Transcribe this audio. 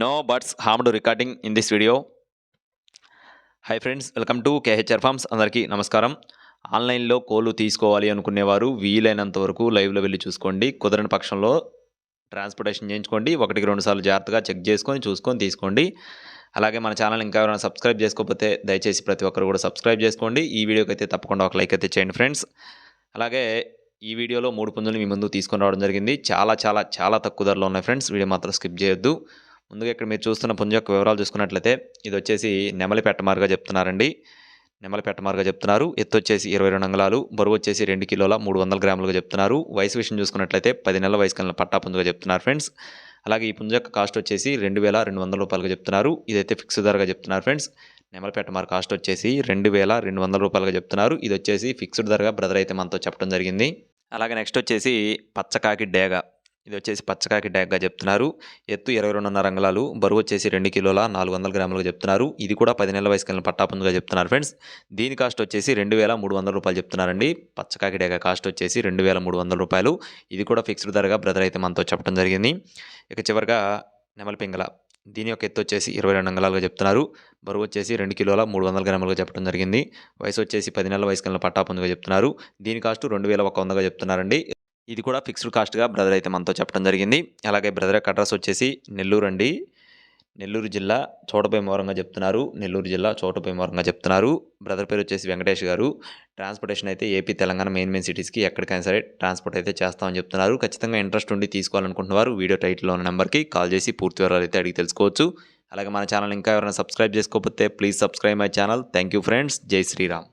No birds harmed recording in this video hi friends welcome to KHR farms అందరికీ నమస్కారం. ఆన్లైన్లో కోళ్ళు తీసుకోవాలి అనుకునేవారు వీలైనంత వరకు లైవ్లో వెళ్ళి చూసుకోండి. కుదరని పక్షంలో ట్రాన్స్పోర్టేషన్ చేయించుకోండి. ఒకటికి రెండు సార్లు జాగ్రత్తగా చెక్ చేసుకొని చూసుకొని తీసుకోండి. అలాగే మన ఛానల్ ఇంకా ఎవరైనా సబ్స్క్రైబ్ చేసుకోకపోతే దయచేసి ప్రతి ఒక్కరు కూడా సబ్స్క్రైబ్ చేసుకోండి. ఈ వీడియోకి అయితే తప్పకుండా ఒక లైక్ అయితే చేయండి ఫ్రెండ్స్ అలాగే ఈ వీడియోలో మూడు పుంజులు మీ ముందు తీసుకొని రావడం జరిగింది. చాలా చాలా చాలా తక్కువ ధరలో ఉన్నాయి ఫ్రెండ్స్ వీడియో మాత్రం స్కిప్ చేయొద్దు. ముందుగా ఇక్కడ మీరు చూస్తున్న పుంజ యొక్క వివరాలు చూసుకున్నట్లయితే ఇది వచ్చేసి నెమలి పెట్టమారుగా చెప్తున్నారండి. నెమలి పెట్టమారుగా చెప్తున్నారు. ఎత్తు వచ్చేసి ఇరవై రెండు అంగళాలు బరువు వచ్చేసి రెండు కిలోల మూడు వందల గ్రాములుగా చెప్తున్నారు. వయసు విషయం చూసుకున్నట్లయితే పది నెలల వయసు కలిగిన పట్టా పుంజుగా చెప్తున్నారు ఫ్రెండ్స్. అలాగే ఈ పుంజ యొక్క కాస్ట్ వచ్చేసి రెండు వేల రెండు వందల రూపాయలుగా చెప్తున్నారు. ఇదైతే ఫిక్స్ ధరగా చెప్తున్నారు ఫ్రెండ్స్. నెమలపేట మార్ కాస్ట్ వచ్చేసి రెండు వేల రెండు వందల రూపాయలుగా చెప్తున్నారు. ఇది వచ్చేసి ఫిక్స్డ్ ధరగా బ్రదర్ అయితే మనతో చెప్పడం జరిగింది. అలాగే నెక్స్ట్ వచ్చేసి పచ్చకాకి డేగ. ఇది వచ్చేసి పచ్చకాకి డ్యాగ్గా చెప్తున్నారు. ఎత్తు ఇరవై రెండున్నర అంగళాలు బరువు వచ్చేసి రెండు కిలోల నాలుగు వందల గ్రాములుగా చెప్తున్నారు. ఇది కూడా పది నెలల వయసు కలిగిన పట్టాపుందుగా చెప్తున్నారు ఫ్రెండ్స్. దీని కాస్ట్ వచ్చేసి రెండు వేల మూడు వందల రూపాయలు చెప్తున్నారండి. పచ్చకాకి డ్యాగ కాస్ట్ వచ్చేసి రెండు వేల మూడు వందల రూపాయలు. ఇది కూడా ఫిక్స్డ్ ధరగా బ్రదర్ అయితే మనతో చెప్పడం జరిగింది. ఇక చివరిగా నెమలపింగల. దీని యొక్క ఎత్తు వచ్చేసి ఇరవై రెండు అంగళాలుగా చెప్తున్నారు. బరువు వచ్చేసి రెండు కిలోల మూడు వందల గ్రాములుగా చెప్పడం జరిగింది. వయసు వచ్చేసి పది నెలల వయసు కలిగిన పట్టాపుందుగా చెప్తున్నారు. దీని కాస్ట్ రెండు వేల ఒక వందగా చెప్తున్నారండి. ఇది కూడా ఫిక్స్డ్ కాస్ట్గా బ్రదర్ అయితే మనతో చెప్పడం జరిగింది. అలాగే బ్రదర్ యొక్క అడ్రస్ వచ్చేసి నెల్లూరు అండి. నెల్లూరు జిల్లా చోటభీమవరంగా చెప్తున్నారు. నెల్లూరు జిల్లా చోటభీమవరంగా చెప్తున్నారు. బ్రదర్ పేరు వచ్చేసి వెంకటేష్ గారు. ట్రాన్స్పోర్టేషన్ అయితే ఏపీ తెలంగాణ మెయిన్ మెయిన్ సిటీస్కి ఎక్కడికైనా సరే ట్రాన్స్పోర్ట్ అయితే చేస్తామని చెప్తున్నారు. ఖచ్చితంగా ఇంట్రెస్ట్ ఉండి తీసుకోవాలనుకుంటున్నారు వీడియో టైటిల్లో ఉన్న నెంబర్కి కాల్ చేసి పూర్తి వివరాలు అయితే అడిగి తెలుసుకోవచ్చు. అలాగే మన ఛానల్ ఇంకా ఎవరైనా సబ్స్క్రైబ్ చేసుకోకపోతే please subscribe my channel thank you friends Jai Shriram